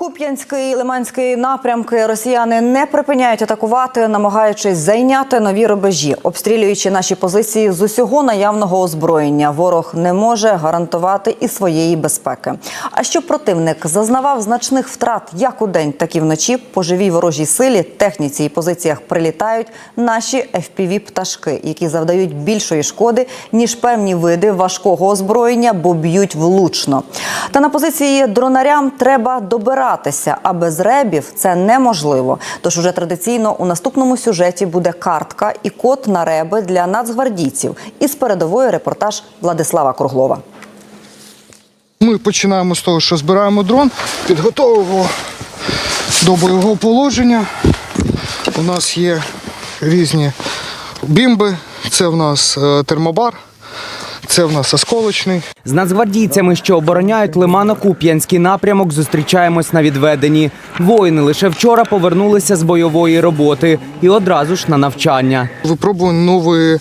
Куп'янський і Лиманський напрямки росіяни не припиняють атакувати, намагаючись зайняти нові рубежі, обстрілюючи наші позиції з усього наявного озброєння. Ворог не може гарантувати і своєї безпеки. А щоб противник зазнавав значних втрат як у день, так і вночі, по живій ворожій силі, техніці і позиціях прилітають наші fpv пташки, які завдають більшої шкоди ніж певні види важкого озброєння, бо б'ють влучно. Та на позиції дронарям треба добиратися, а без ребів це неможливо. Тож уже традиційно у наступному сюжеті буде картка і код на реби для нацгвардійців. Із передової репортаж Владислава Круглова. Ми починаємо з того, що збираємо дрон, підготовуємо до бойового положення. У нас є різні бімби, це в нас е, термобар, це в нас осколочний. З нацгвардійцями, що обороняють Лимано-Куп'янський напрямок, зустрічаємось на відведенні. Воїни лише вчора повернулися з бойової роботи і одразу ж на навчання. Випробуємо новий е,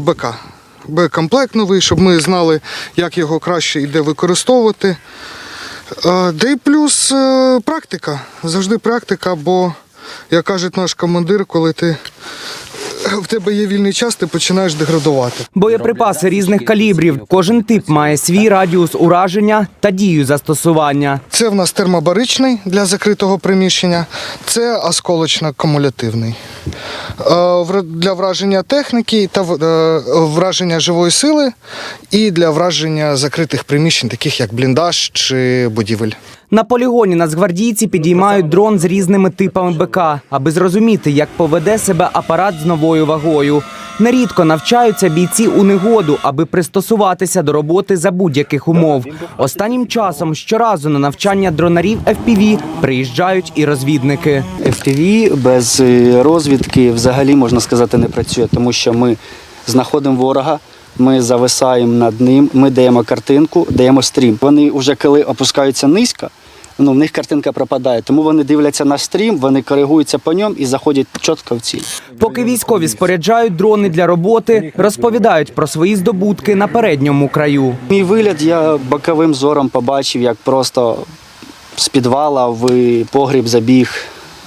БК. Б-комплект новий, щоб ми знали, як його краще і де використовувати. Е, Де й плюс е, практика. Завжди практика, бо, як каже наш командир, коли ти в тебе є вільний час, ти починаєш деградувати. Боєприпаси різних калібрів. Кожен тип має свій радіус ураження та дію застосування. Це в нас термобаричний для закритого приміщення, це осколочно-кумулятивний. Е, Для враження техніки та е, враження живої сили і для враження закритих приміщень, таких як бліндаж чи будівель. На полігоні нацгвардійці підіймають дрон з різними типами БК, аби зрозуміти, як поведе себе апарат з новою вагою. Нерідко навчаються бійці у негоду, аби пристосуватися до роботи за будь-яких умов. Останнім часом щоразу на навчання дронарів FPV приїжджають і розвідники. FPV без е, розвідки взагалі можна сказати не працює, тому що ми знаходимо ворога, ми зависаємо над ним, ми даємо картинку, даємо стрім. Вони вже коли опускаються низько, ну в них картинка пропадає. Тому вони дивляться на стрім, вони коригуються по ньому і заходять чітко в ціль. Поки військові споряджають дрони для роботи, розповідають про свої здобутки на передньому краю. Мій вигляд я боковим зором побачив, як просто з підвала в погріб забіг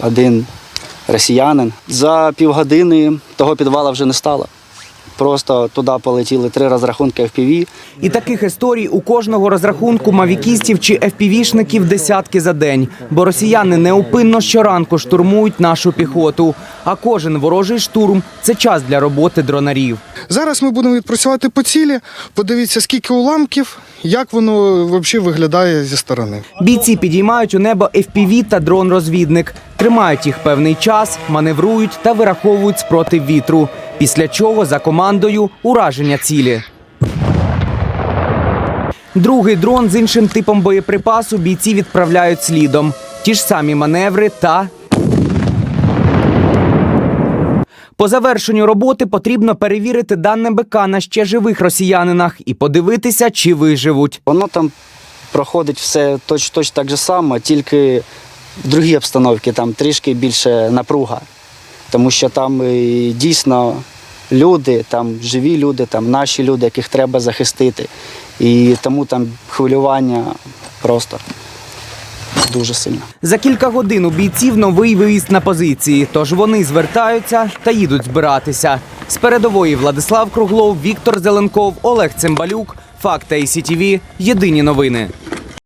один росіянин. За півгодини того підвала вже не стало. Просто туди полетіли три розрахунки FPV. І таких історій у кожного розрахунку мавікістів чи FPV-шників десятки за день. Бо росіяни неупинно щоранку штурмують нашу піхоту. А кожен ворожий штурм це час для роботи дронарів. Зараз ми будемо відпрацювати по цілі, подивіться, скільки уламків, як воно взагалі виглядає зі сторони. Бійці підіймають у небо FPV та дрон-розвідник, тримають їх певний час, маневрують та вираховують спротив вітру. Після чого за командою ураження цілі. Другий дрон з іншим типом боєприпасу бійці відправляють слідом. Ті ж самі маневри та. По завершенню роботи потрібно перевірити дане БК на ще живих росіянинах і подивитися, чи виживуть. Воно там проходить все точ, точ так же само, тільки в другій обстановці там трішки більше напруга. Тому що там е, дійсно люди, там живі люди, там наші люди, яких треба захистити. І тому там хвилювання просто дуже сильно. За кілька годин у бійців новий виїзд на позиції, тож вони звертаються та їдуть збиратися. З передової Владислав Круглов, Віктор Зеленков, Олег Цимбалюк. Факти ICTV. Єдині новини.